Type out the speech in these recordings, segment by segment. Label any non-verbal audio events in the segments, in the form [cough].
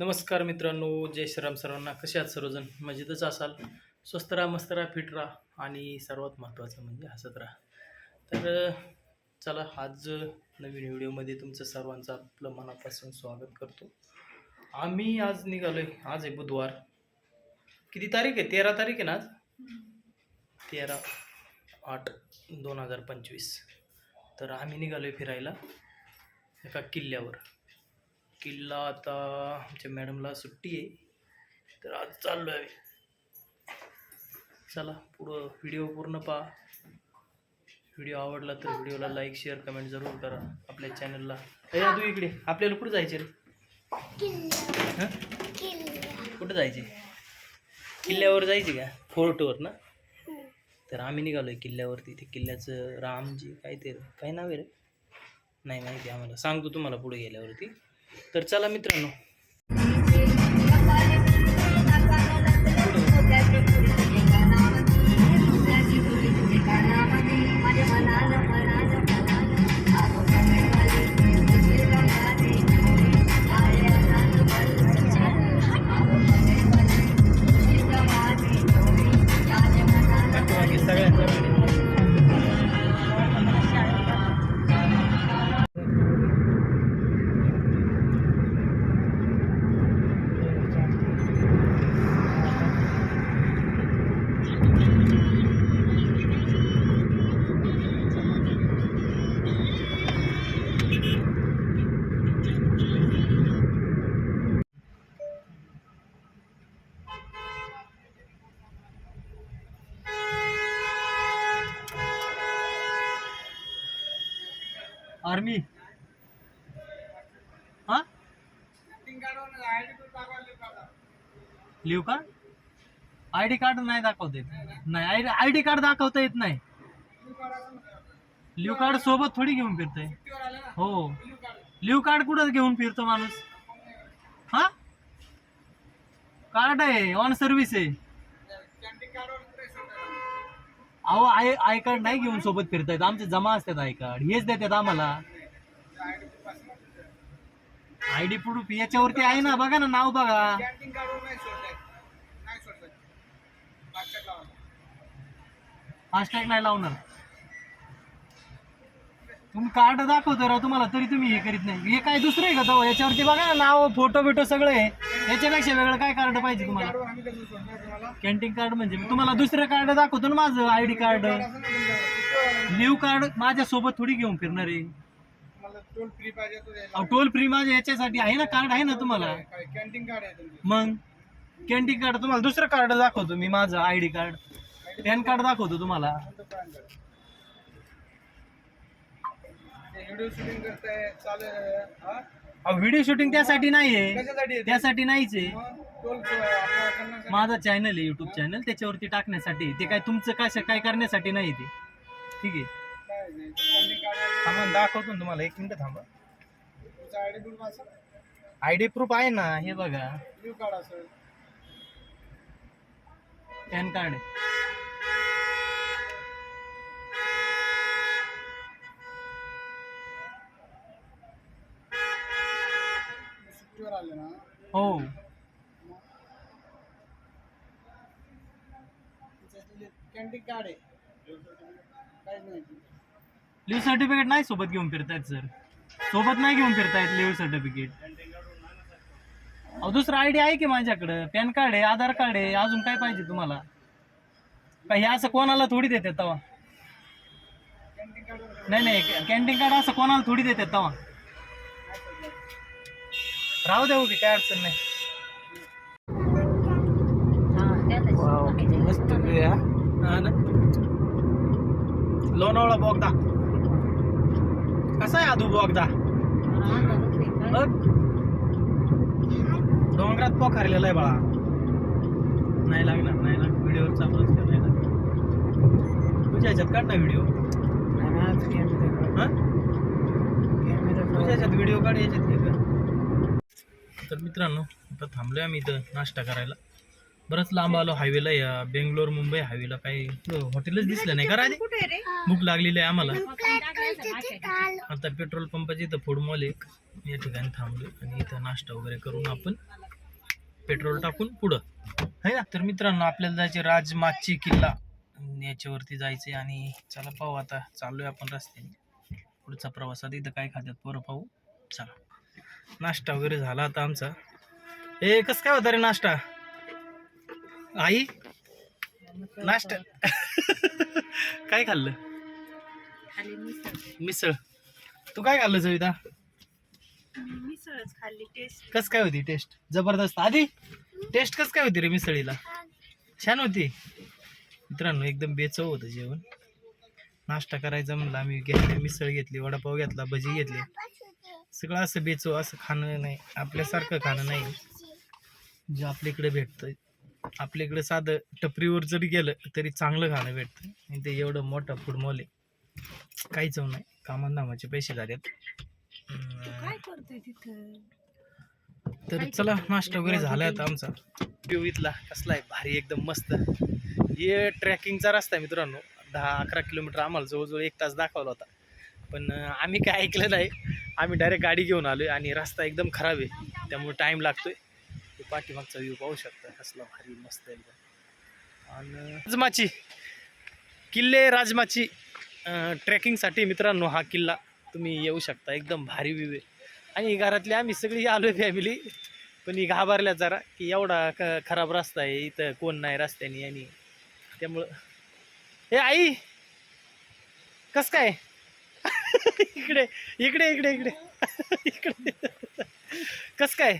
नमस्कार मित्रांनो जय श्रीराम सर्वांना. कसे आहात सर्वजण? मजेतच असाल? स्वस्त राहा मस्त राहा फिट राहा आणि सर्वात महत्त्वाचं म्हणजे हसत राहा. तर चला आज नवीन व्हिडिओमध्ये तुमचं सर्वांचं आपलं मनापासून स्वागत करतो. आम्ही आज निघालो आहे आज आहे बुधवार. किती तारीख आहे? तेरा तारीख आहे ना आज? तेरा आठ दोन हजार पंचवीस. तर आम्ही निघालो आहे फिरायला एका किल्ल्यावर. किल्ला आता आमच्या मॅडमला सुट्टी आहे. तर आज चाललो आहे चला पुढं व्हिडिओ पूर्ण पहा. व्हिडिओ आवडला तर व्हिडिओला लाईक शेअर कमेंट जरूर करा आपल्या चॅनलला अरे तू इकडे. आपल्याला कुठं जायचे रे? हं? कुठं जायचे? किल्ल्यावर जायचे का? फोर्टवर ना? तर आम्ही निघालो आहे किल्ल्यावरती. ते किल्ल्याचं रामजी काय ते काय नाव आहे रे? नाही माहिती आम्हाला. सांगतो तुम्हाला पुढे गेल्यावरती. तर चला मित्रांनो लिव का? आय डी कार्ड नाही दाखवता येत. नाही आय आय डी कार्ड दाखवता येत नाही. लिव्ह कार्ड सोबत थोडी घेऊन फिरतोय. हो. लिव्ह कार्ड कुठं घेऊन फिरतो माणूस. हा? कार्ड आहे ऑन सर्व्हिस आहे. अहो आय आय कार्ड नाही घेऊन सोबत फिरतायत. आमचे जमा असतात आय कार्ड हेच देतात आम्हाला. आय डी प्रूफ याच्यावरती आहे ना बघा ना नाव बघा. फास्टॅग नाही लावणार. तुम्ही कार्ड दाखवतो राव तुम्हाला तरी तुम्ही हे करीत नाही. हे काय दुसरं आहे का तो याच्यावरती बघा ना नाव फोटो बिटो सगळं आहे. याच्यापेक्षा वेगळं काय कार्ड पाहिजे तुम्हाला? कॅन्टीन कार्ड म्हणजे मी तुम्हाला दुसरं कार्ड दाखवतो ना माझं I D card leave card माझ्या सोबत थोडी घेऊन फिरणार आहे. टोल फ्री पाहिजे तो द्यायला अहो टोल फ्री माझ्या याच्यासाठी आहे ना कार्ड आहे ना तुम्हाला? कॅन्टीन कार्ड आहे तुमचं. मग? कॅन्टीन कार्ड तुम्हाला दुसरं कार्ड दाखवतो मी माझं I D card PAN card दाखवतो तुम्हाला. पॅन कार्ड व्हिडिओ शूटिंग करताय चालेल हा? अहो व्हिडिओ शूटिंग त्यासाठी नाही आहे. कशासाठी आहे ते? त्यासाठी नाहीच आहे. मग टोल आपल्याला करण्यासाठी. माझा चॅनल आहे युट्यूब चॅनल त्याच्यावरती टाकण्यासाठी. ते काय तुमचं काय काय करण्यासाठी नाही ते. ठीक आहे. थांबा दाखवतो ना तुम्हाला. एक मिनिट थांबा. तुमचा आय डी प्रूफ असेल प्रूफ आहे ना हे बघा. न्यू कार्ड असेल. पॅन कार्ड आहे सुट्टीवर आले ना. हो. कॅन्टीन कार्ड आहे. काहीच नाही. लिव्ह सर्टिफिकेट नाही सोबत घेऊन फिरतायत सर. सोबत नाही घेऊन फिरतायत लिव्ह सर्टिफिकेट. अहो दुसरं आय डी आहे की माझ्याकडं? पॅन कार्ड आहे आधार कार्ड आहे अजून काय पाहिजे तुम्हाला? का हे असं कोणाला थोडी देतात तवा? नाही नाही कॅन्टीन कार्ड असं कोणाला थोडी देतात तवा? राहू द्या उभी काय अडचण नाही. मस्त हा? लोणावळा बोगदा. कसा आहे आदू बोगदा बघ. डोंगरात पोखारलेला आहे बाळा. नाही लागणार नाही लागणार. व्हिडिओवर चालूच नाही लागणार. तुझ्या ह्याच्यात काढ ना व्हिडिओ. तुझ्या ह्याच्यात व्हिडिओ काढ याच्यात हे तर मित्रांनो आता थांबलोय आम्ही इथं नाश्ता करायला. बरंच लांब आलो हायवेला या बेंगलोर मुंबई हायवेला काही हॉटेलच दिसलं नाही. का राधी भूक लागलेली आहे आम्हाला. आता पेट्रोल पंपाची इथं फूड मॉल एक या ठिकाणी थांबलो आणि इथं नाश्ता वगैरे करून आपण पेट्रोल टाकून पुढं. है ना? तर मित्रांनो आपल्याला जायचे राजमाची किल्ला. याच्यावरती जायचे आणि चला पाहू आता. चाललोय आपण रस्त्याने. पुढचा प्रवासात इथं काय खात्यात पोरं पाहू. चला. नाश्ता वगैरे झाला आता आमचा. ए कसं काय होता रे नाश्ता? आई? नाश्ता. काय खाल्लं? खाली मिसळ. मिसळ. तू काय खाल्लं सविता? मिसळच खाल्ली टेस्ट कस काय होती टेस्ट जबरदस्त. आधी? टेस्ट कस काय होती रे मिसळीला? छान होती. मित्रांनो एकदम बेचव होतं जेवण. नाश्ता करायचा म्हणलं आम्ही घेतले मिसळ घेतली वडापाव घेतला भजी घेतली. सगळं असं बेचव असं खाणं नाही. आपल्यासारखं खाणं नाही. जे आपल्या इकडे भेटतं आपल्या इकडे साधं टपरीवर जरी गेलं तरी चांगलं खाणं भेटतं. आणि ते एवढं मोठं फूड मॉल आहे. काहीच चव नाही कामांधामाचे पैसे झालेत. तर चला नाश्ता वगैरे झाला आता आमचा. व्ह्यू इथला कसला आहे? भारी एकदम मस्त. हे ट्रॅकिंगचा रस्ता आहे मित्रांनो. दहा अकरा किलोमीटर आम्हाला जवळजवळ एक तास दाखवला होता. पण आम्ही काय ऐकलं नाही. आम्ही डायरेक्ट गाडी घेऊन आलो आणि रस्ता एकदम खराब आहे. त्यामुळे टाईम लागतोय. पाठीमागचा व्ह्यू पाहू शकता. कसला भारी मस्त एकदम. आणि राजमाची किल्ले राजमाची ट्रेकिंगसाठी मित्रांनो हा किल्ला तुम्ही येऊ शकता. एकदम भारी व्ह्यू आहे. आणि घरातली आम्ही सगळी आलो फॅमिली पण ही घाबरल्या जरा की एवढा ख खराब रस्ता आहे. इथं कोण नाही रस्त्याने आणि त्यामुळं. हे आई! कस काय? [laughs] इकडे इकडे इकडे इकडे. [laughs] इकडे. कस काय?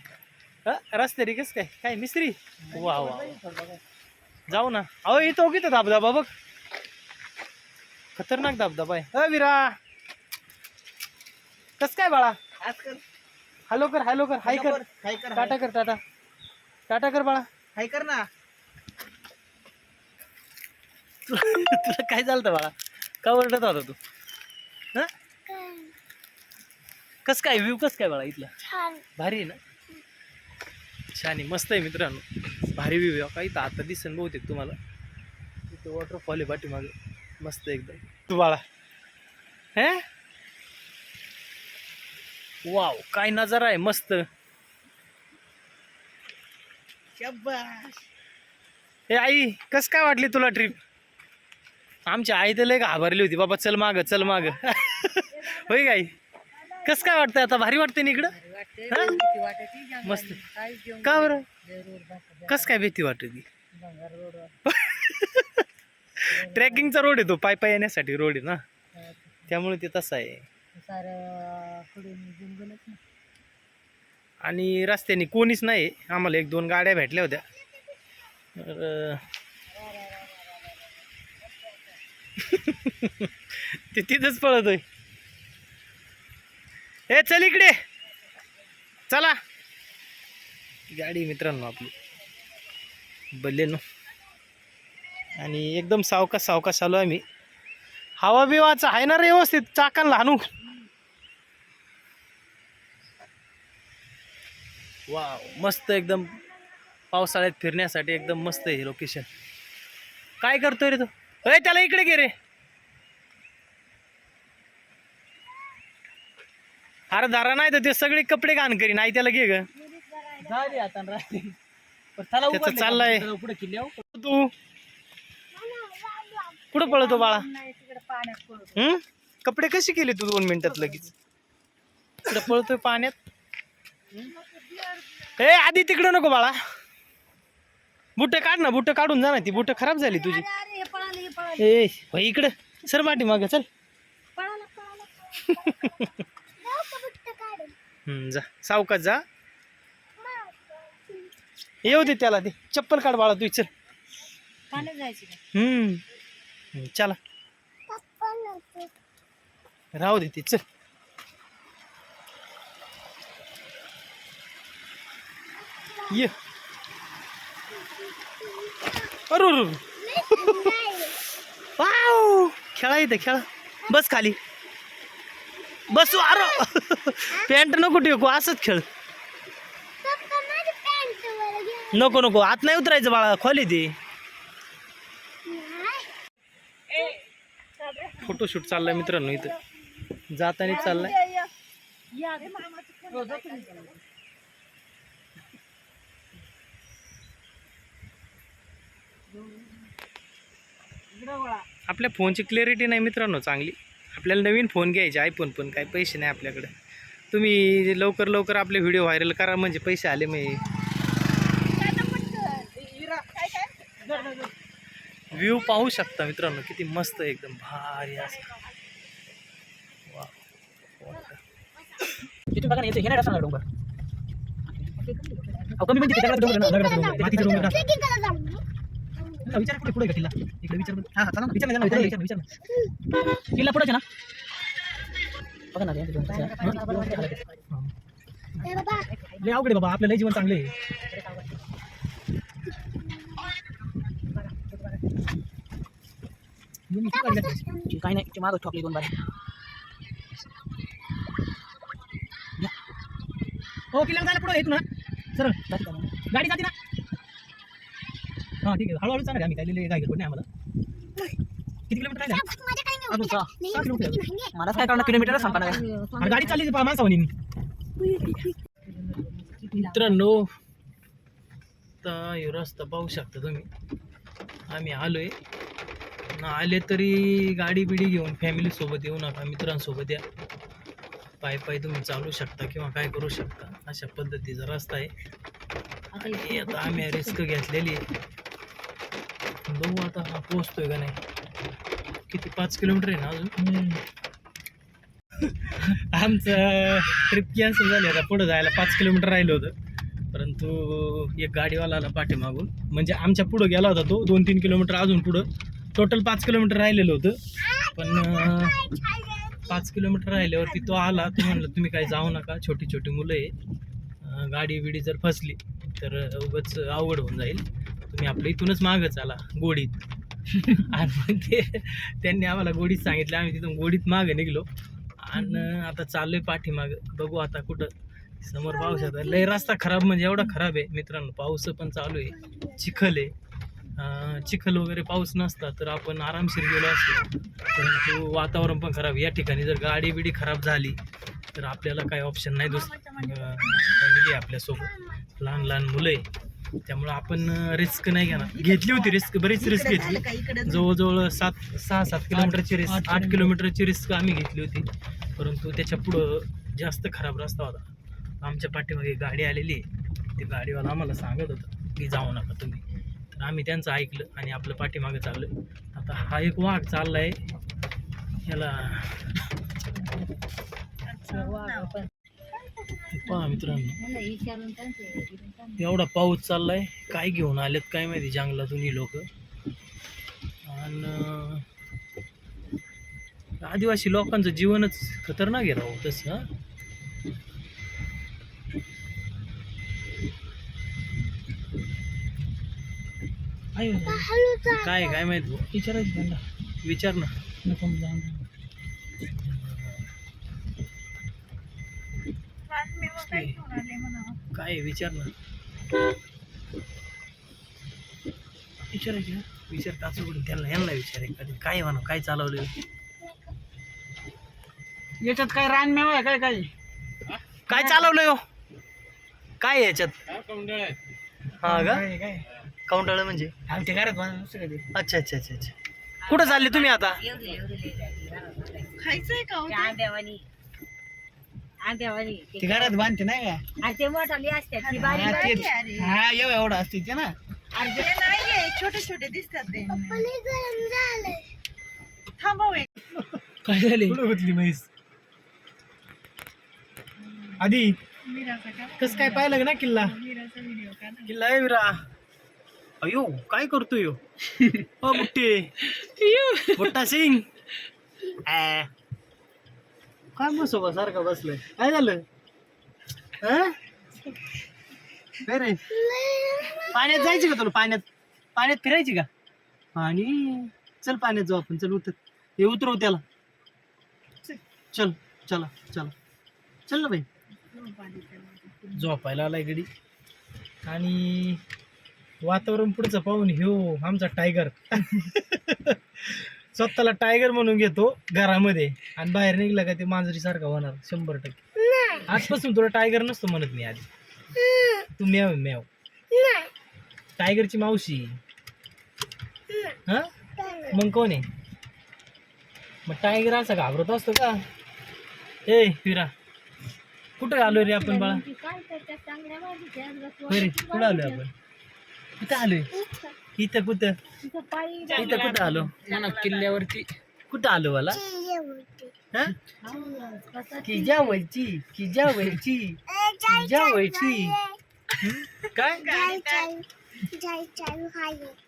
रस्त्याने कस काय? काय मिस्त्री? वा वा जाऊ ना. अहो इथं इथं धबधबा बघ. खतरनाक धबधबा आहे. अ विरा. कस काय बाळा? हॅलो कर हॅलो कर हाय कर. टाटा कर टाटा. टाटा कर बाळा. हाय कर ना तुला तुला काय चालतं बाळा? का ओरडत होता तू? हं? कस काय व्ह्यू कस काय बाळा इथला? भारी आहे ना? छान आहे मस्त आहे मित्रांनो. भारी व्ह्यू आहे. काही तर आता दिसन बहुतेक तुम्हाला. इथं वॉटरफॉल आहे पाठीमागे. मस्त एकदम. तू बाळा हे? वाव काय नजारा आहे. मस्त. ए आई कस काय वाटली तुला ट्रिप आमची आई तर लय घाबरली होती. बाबा चल माग चल माग. [laughs] होय गाई कस काय वाटतंय? आता भारी वाटतंय ना इकडं? हा? मस्त. का बरं? कस काय भीती वाटते ट्रेकिंगचा रोड आहे तो पाय पाय येण्यासाठी रोड आहे ना? त्यामुळे ते तसं आहे. आणि रस्त्याने कोणीच नाही. आम्हाला एक दोन गाड्या भेटल्या होत्या. [laughs] ते तिथंच पळतोय. ए चल इकडे. चला. गाडी मित्रांनो आपली. बल्लेनो. आणि एकदम सावकाश सावकाश आलो आम्ही. हवा बिवाचा आहे ना रे व्यवस्थित? चाकांना हाणू वा मस्त एकदम पावसाळ्यात फिरण्यासाठी एकदम मस्त आहे हे लोकेशन काय करतोय रे तू? अरे त्याला इकडे गे रे. अरे धारा नाही तर ते सगळे कपडे घाण करी नाही त्याला घे ग. झाली आता रात्री पण त्याला त्याचं उघडले चाललंय. का? पुढे किल्ल्यावर तू. कुठं पळतो बाळा? तिकडे पाण्यात पडतो हम्म कपडे कसे केले तू दोन मिनिटात लगेच? इकडं पळतोय पाण्यात. ए आधी तिकडं नको बाळा. बुट काढ ना बुट काढून जा ना ती. बुट खराब झाली तुझी. अरे हे पळाले हे पळाले ए होय इकडं. सर माटी माग चल. पळाला पळाला. हम्म, [laughs] जा. सावकाश जा. येऊ दे त्याला ते चप्पल काढ बाळा तू चल हम्म. हम्म, चला. राहू दे ते चल. ये. अरे अरे, अरे. वाव. खेळा इथे खेळा. बस खाली. बस अरे. पॅन्ट नको टेकू असंच खेळ. नको नको आत नाही उतरायचं बाळा खोली ती. फोटोशूट चाललाय मित्रांनो इथं. जाताना चाललाय. आपल्या फोनची क्लॅरिटी नाही मित्रांनो चांगली. आपल्याला नवीन फोन घ्यायचे आयफोन पण काय पैसे नाही आपल्याकडे. तुम्ही लवकर लवकर आपले व्हिडिओ व्हायरल करा म्हणजे पैसे आले धर. व्ह्यू पाहू शकता मित्रांनो किती मस्त आहे, एकदम भारी असं. विचार पुढे पुढे का किल्ला. इकडे विचार. हा हा चला ना विचार ना विचार विचार विचार ना. किल्ला पुढेच आहे. ना बघा ना. लय अवघड बाबा. आपलं लय जीवन चांगलं? काय नाही ते मागं ठोकली दोन बारी हो किल्ल्याला जायला पुढे येतो ना. सरळ. मग? गाडी जाते ना. हां ठीक आहे. हळूहळू चालणार आम्ही. काय लिहिले काय नाही आम्हाला. किती किलोमीटर राहिले? अजून सहा. सहा किलोमीटर. मला काय करणार? किलोमीटर आणि गाडी चालली पा माणसावनी. मित्रांनो आता रस्ता पाहू शकता तुम्ही. आम्ही आलोय. ना आले तरी गाडी बिडी घेऊन फॅमिली सोबत येऊ नका मित्रांसोबत या. पाय पाय तुम्ही चालू शकता किंवा काय करू शकता. अशा पद्धतीचा रस्ता आहे. आणि आता आम्ही रिस्क घेतलेली आहे. बघू आता हा पोचतोय का नाही. किती पाच किलोमीटर आहे ना अजून? आमचं ट्रिप कॅन्सल झाली आता पुढं जायला पाच किलोमीटर राहिलं होतं. परंतु एक गाडीवाला आला पाठीमागून म्हणजे आमच्या पुढं गेला होता तो दोन तीन किलोमीटर अजून पुढं. टोटल पाच किलोमीटर राहिलेलं होतं. पण पाच किलोमीटर राहिल्यावरती तो आला तो म्हणलं तुम्ही काही जाऊ नका छोटी छोटी मुलं आहे. गाडी बिडी जर फसली तर उगाच अवघड होऊन जाईल. मी आपल्या इथूनच मागच आला गोडीत. आणि मग ते त्यांनी आम्हाला गोडीत सांगितलं. आम्ही तिथून गोडीत मागं निघलो. आणि आता चाललोय पाठीमागं. बघू आता कुठं समोर पाऊस आता लय रस्ता खराब म्हणजे एवढा खराब आहे मित्रांनो. पाऊस पण चालू आहे. चिखल आहे. चिखल वगैरे पाऊस नसता तर आपण आरामशीर गेलो असतो. परंतु वातावरण पण खराब आहे. या ठिकाणी जर गाडी बिडी खराब झाली तर आपल्याला काही ऑप्शन नाही दुसरं. आपल्यासोबत. लहान लहान मुलं आहे. त्यामुळं आपण रिस्क नाही घेणार. घेतली होती रिस्क बरीच रिस्क घेतली. जवळजवळ सात सहा सात किलोमीटरची रिस्क आठ किलोमीटरची रिस्क आम्ही घेतली होती. परंतु त्याच्या पुढं जास्त खराब रस्ता होता. आमच्या पाठीमागे गाडी आलेली आहे. ते गाडीवाला आम्हाला सांगत होतं की जाऊ नका तुम्ही. तर आम्ही त्यांचं ऐकलं आणि आपलं पाठीमागे चाललो. आता हा एक वाघ चाललाय. याला पहा मित्रांनो. एवढा पाऊस चाललाय. काय घेऊन आलेत काय माहिती जंगलातून ही लोक. आणि आदिवासी लोकांचं जीवनच खतरनाक आहे राहू तसं हं? काय काय माहीत? भाऊ? विचारायचं त्यांना. विचार ना नको जाऊन दे. काय? विचार ना. विचारायचं विचार टाचू करून त्यांना यांना विचार एखादी काय म्हणा काय चालवलं याच्यात काय रानमेवा आहे काय काय? काय चालवलंय हो? काय याच्यात? हा का? काय काय? काउंटाळ म्हणजे? आम्ही ते घरात कधी? अच्छा अच्छा अच्छा अच्छा. कुठं चालले तुम्ही आता? खायचंय का आंब्यावानी ते घरात बांधते नाही का? आणि ते मोठाली असतात ती बारीक हा, बारीक. हा एवढं एवढं असते ते ना. छोटे छोटे दिसतात ते. थांबव एक. काय झाले? कुठं म्हैस? आधी कस काय पाहिलं ना किल्ला? किल्ला आहे विरा. अयो काय करतोय ह्यो? ओ [laughs] बुट्टे. बुट्टा सिंग. [laughs] आ. काय बसोबा सारखा बसलाय? काय झालं? हं? काय रे? पाण्यात जायची का तुला? पाण्यात? पाण्यात फिरायची का? आणि चल पाण्यात जाऊ आपण. चल उतर. हे उतरव त्याला. चल चला चला. चल ना बाई. झोपायला आलाय गडी. आणि वातावरण पुढचं पाहून ह्यो आमचा टायगर [laughs] स्वतःला टायगर म्हणून घेतो घरामध्ये. आणि बाहेर निघला का ते मांजरी सारखा होणार शंभर टक्के. आजपासून तुला टायगर नसतो म्हणत मी आधी. तू म्याव म्याव. टायगरची मावशी. हा? मग कोण आहे? मग टायगर असा घाबरत असतो का? ए फिरा कुठं आलो रे आपण बाळा? होय रे कुठं आलोय आपण? कुठं आलोय इथं कुठं? इथं कुठं आलो? किल्ल्यावरती. कुठं आलो मला हा? की जावयची की जावयची की जावयची हं? काय?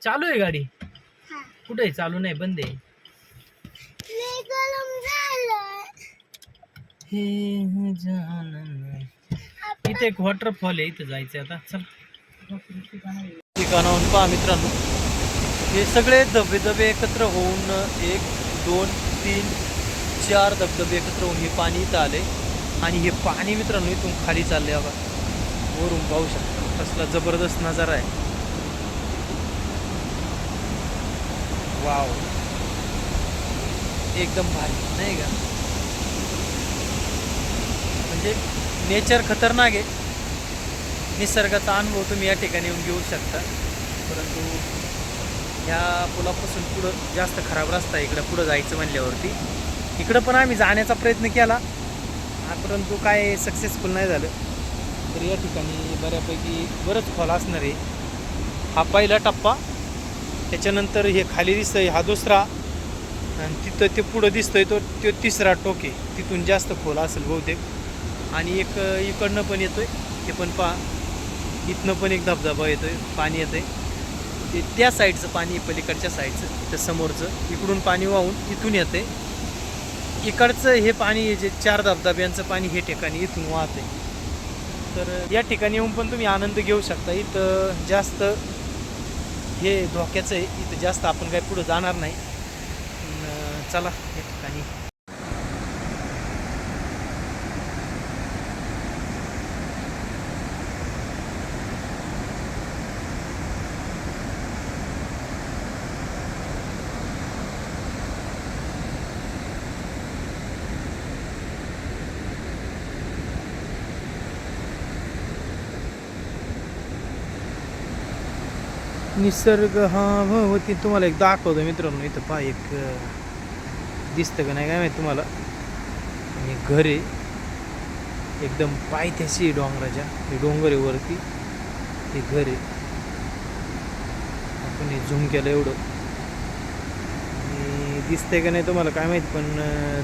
चालू आहे गाडी? कुठे आहे? चालू नाही बंद आहे. हे. इथे एक वॉटरफॉल आहे इथं जायचं आता. चल. ठिकाणाहून पहा मित्रांनो. हे सगळे धबधबे एकत्र होऊन एक दोन तीन चार धबधबे एकत्र होऊन हे पाणी इथं आले आणि हे पाणी मित्रांनो इथून खाली चालले बघा. वरून पाहू शकता. कसला जबरदस्त नजारा आहे. वाव. एकदम भारी नाही का? म्हणजे नेचर खतरनाक आहे. निसर्गाचा अनुभव तुम्ही या ठिकाणी येऊन घेऊ शकता. परंतु ह्या पुलापासून पुढं जास्त खराब रस्ता आहे. इकडं पुढं जायचं म्हणल्यावरती. इकडं पण आम्ही जाण्याचा प्रयत्न केला. परंतु काय सक्सेसफुल नाही झालं. तर या ठिकाणी बऱ्यापैकी बरंच खोल असणार आहे. हा पहिला टप्पा. त्याच्यानंतर हे खाली दिसतंय हा दुसरा. आणि तिथं ते पुढं दिसतंय तो तो तिसरा टोके तिथून जास्त खोल असेल बहुतेक. आणि एक इकडनं पण येतोय. ते पण पा इथनं पण एक धबधबा येतोय. पाणी येतंय. ते त्या साईडचं पाणी पलीकडच्या साईडचं त्या समोरचं. इकडून पाणी वाहून इथून येते. इकडचं हे पाणी जे चार धबधब्यांचं पाणी हे ठिकाणी इथून वाहते. तर या ठिकाणी येऊन पण तुम्ही आनंद घेऊ शकता. इथं जास्त हे धोक्याचं आहे. इथं जास्त आपण काही पुढं जाणार नाही. चला या ठिकाणी निसर्ग हा हो, हो, भवती तुम्हाला एक दाखवतो मित्रांनो. इथं पहा एक दिसतं का नाही काय माहिती तुम्हाला? आणि घर आहे एकदम पायथ्याशी आहे डोंगराच्या. हे डोंगर आहे वरती. हे घर आहे. आपण हे झूम केलं एवढं. आणि दिसतंय का नाही तुम्हाला काय माहीत पण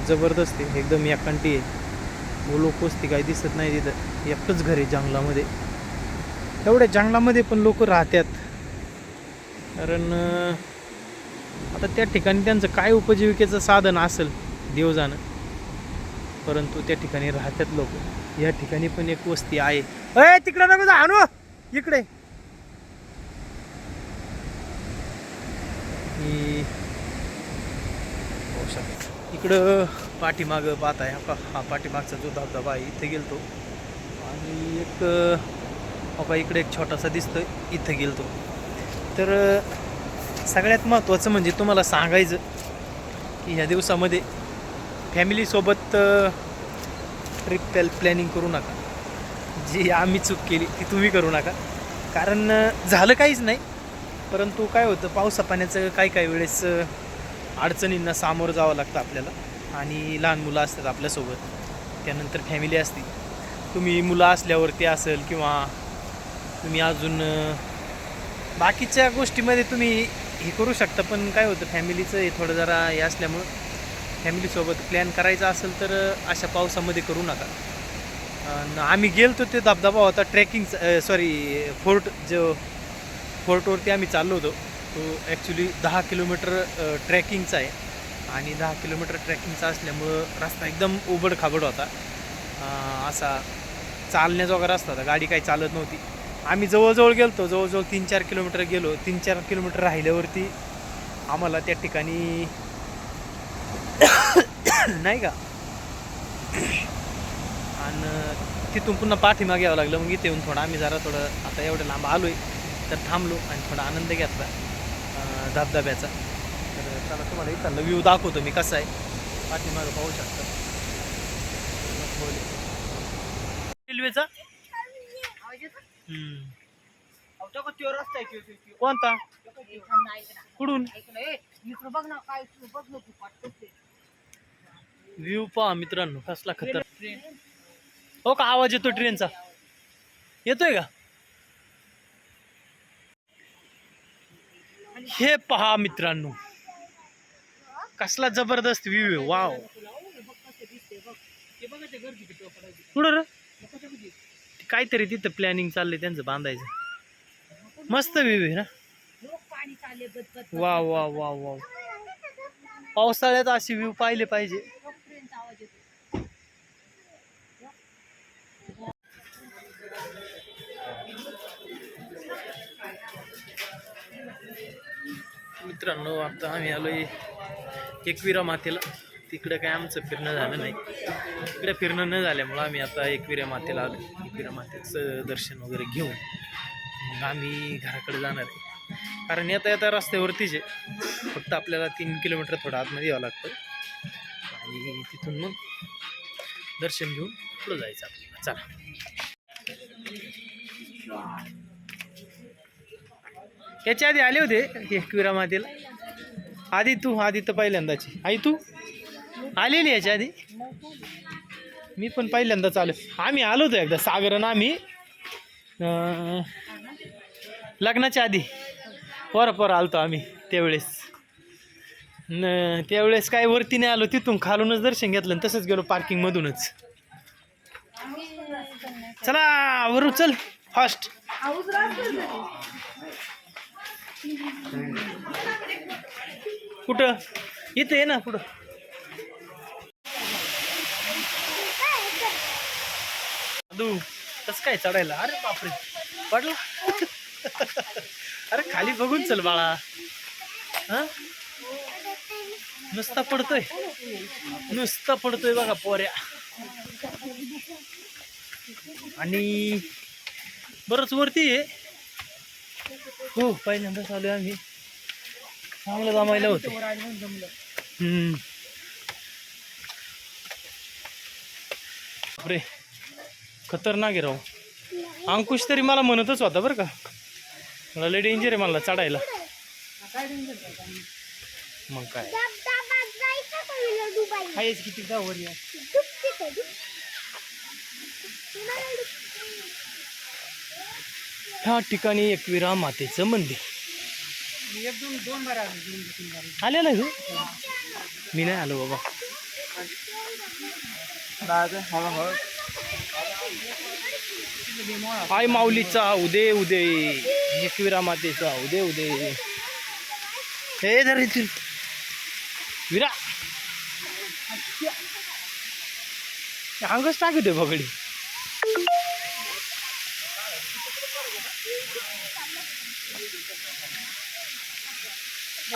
जबरदस्त आहे. एकदम एकांटी आहे. वो लोक असते काही दिसत नाही तिथं. एकटंच घर आहे जंगलामध्ये. एवढ्या जंगलामध्ये पण लोक राहतात. कारण आता त्या ठिकाणी त्यांचं काय उपजीविकेचं साधन असेल देव जाणं परंतु त्या ठिकाणी राहतात लोक. या ठिकाणी पण एक वस्ती आहे. अय तिकडे नको जा आणू. इकडे. इकडं पाठीमागं पाहत आहे. हा हा पाठीमागचा जो धबधबा आहे इथे गेलतो. आणि एक बाबा इकडे एक छोटासा दिसतोय. इथं गेलतो. तर सगळ्यात महत्त्वाचं म्हणजे तुम्हाला सांगायचं की ह्या दिवसामध्ये फॅमिलीसोबत ट्रिप प्लॅ प्लॅनिंग करू नका. जी आम्ही चूक केली ती तुम्ही करू नका. कारण झालं काहीच नाही. परंतु काय होतं पावसा पाण्याचं काही काही वेळेस अडचणींना सामोरं जावं लागतं आपल्याला. आणि लहान मुलं असतात आपल्यासोबत. त्यानंतर फॅमिली असते. तुम्ही मुलं असल्यावरती असेल किंवा तुम्ही अजून बाकीच्या गोष्टीमध्ये तुम्ही हे करू शकता पण काय होतं फॅमिलीचं हे थोडं जरा हे असल्यामुळं फॅमिलीसोबत प्लॅन करायचा असेल तर अशा पावसामध्ये करू नका. आम्ही गेलतो ते धबधबा होता ट्रेकिंग सॉरी फोर्ट जो फोर्टवरती आम्ही चाललो होतो तो ॲक्च्युली दहा किलोमीटर ट्रॅकिंगचा आहे. आणि दहा किलोमीटर ट्रॅकिंगचा असल्यामुळं रस्ता एकदम उबड खाबड होता असा चालण्याजोगा रस्ता होता गाडी काही चालत नव्हती. आम्ही जवळजवळ गेलतो जवळजवळ तीन चार किलोमीटर गेलो. तीन चार किलोमीटर राहिल्यावरती आम्हाला त्या ठिकाणी नाही का? आणि तिथून पुन्हा पाठीमागे यावं लागलं. मग इथे येऊन थोडं आम्ही जरा थोडं आता एवढं लांब आलो आहे तर थांबलो आणि थोडा आनंद घेतला धबधब्याचा. तर चला तुम्हाला इथला व्ह्यू दाखवतो मी कसा आहे. पाठीमागं पाहू शकता. रेल्वेचा हम्म. तो का त्यो रस्ता आहे त्यो- त्यो- त्यो. कोणता? कुठून. व्ह्यू पहा मित्रांनो कसला खतर हो का आवाज येतो ट्रेनचा? येतोय का? हे पहा मित्रांनो कसला जबरदस्त व्ह्यू आहे वाव. कुठं रे? काहीतरी तिथं प्लॅनिंग चाललंय त्यांचं बांधायचं. मस्त व्ह्यू आहे ना? वा वा वा वा पावसाळ्यात असे व्ह्यू पाहिले पाहिजे. मित्रांनो आता आम्ही आलोय एकविरा मातेला. तिकडं काय आमचं फिरणं झालं नाही. तिकडे फिरणं न झाल्यामुळं आम्ही आता एकविऱ्या मातेला आलो. एकविऱ्या मातेचं दर्शन वगैरे घेऊन मग आम्ही घराकडे जाणार आहे. कारण येता येता रस्त्यावरतीच आहे. फक्त आपल्याला तीन किलोमीटर थोडं आतमध्ये यावं लागतं. आणि तिथून मग दर्शन घेऊन पुढं जायचं आपल्याला. चला. याच्या आधी आले होते एकविरा मातेला? आधी तू आधी तर पहिल्यांदाची आई तू? आलेली याच्या आधी? मी पण पहिल्यांदा चालू आम्ही आलो होतो एकदा सागरन आम्ही. लग्नाच्या आधी. पोरं पोरं आलतो आम्ही त्यावेळेस. न त्यावेळेस काय वरती नाही आलो तिथून खालूनच दर्शन घेतलं आणि तसंच गेलो पार्किंगमधूनच चला वरू चल फास्ट कुठं? इथं आहे ना कुठं? अदू कसं काय चढायला? अरे बापरे. पडला. अरे खाली बघून चल बाळा. हा? नुसता पडतोय. नुसता पडतोय बघा पोऱ्या. आणि बरंच वरती आहे. हो पहिल्यांदा चालू आम्ही. चांगलं जमायला होतं. हम्म. बापरे. खतरनाक आहे राव. अंकुश तरी मला म्हणतच होता बरं का. मला लय डेंजर आहे मला चढायला. मग काय? आहेच किती वर या. ह्या ठिकाणी एकविरा मातेचं मंदिर. एक दोन दोन बार आले दोन तीन बार. आलेला आहे का? मी नाही आलो बाबा. आई माऊलीचा उदय उदय एकविरा मातेचा उदय उदय हे धर विरा. अंगच टाकतोय बघडी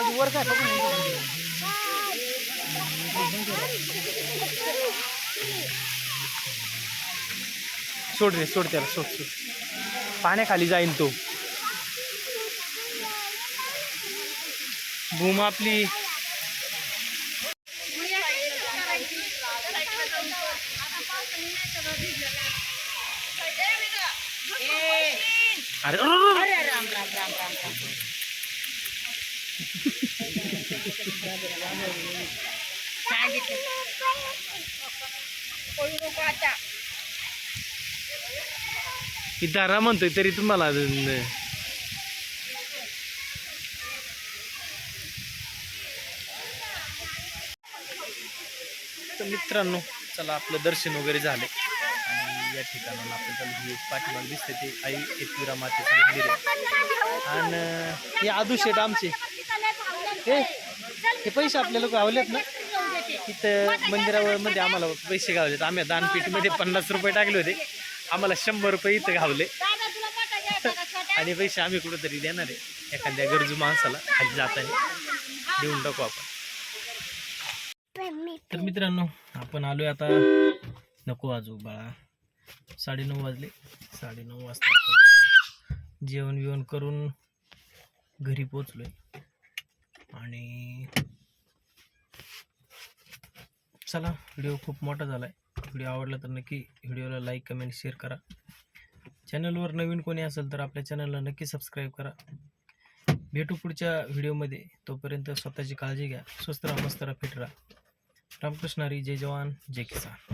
वर काय सोड रे सोड त्याला सोड सोड. पाण्याखाली जाईन तो. भूम आपली. अरे अरे, की दारा म्हणतोय तरी तुम्हाला तर मित्रांनो चला आपलं दर्शन वगैरे झालं. आणि या ठिकाणाला आपल्याला चालू ही पाठीमाग दिसते ते आई एकविरा मातेचं मंदिर आहे. आणि हे आदू शेठ आमचे. हे हे पैसे आपल्याला गावलेत ना? तिथं मंदिरावर मध्ये आम्हाला पैसे गावलेत. आम्ही दानपेटीमध्ये पन्नास रुपये टाकले होते. आम्हाला शंभर रुपये इथं गावले आणि पैसे आम्ही कुठंतरी देणार आहे. एखाद्या गरजू माणसाला खाली जाताना. देऊन टाकू आपण. तर मित्रांनो आपण आलोय आता. नको वाजू बाळा. साडेनऊ वाजले. साडेनऊ वाजता आपण जेवण बिवण करून घरी पोचलोय आणि चला व्हिडिओ खूप मोठा झाला आहे व्हिडिओ आवडला तर नक्की व्हिडिओला लाईक कमेंट शेअर करा. चॅनलवर नवीन कोणी असेल तर आपल्या चॅनलला नक्की सबस्क्राईब करा. भेटू पुढच्या व्हिडिओमध्ये तोपर्यंत स्वतःची काळजी घ्या. स्वस्त राहा मस्त राहा फिट राहा. रामकृष्ण हरी जय जवान जय किसान.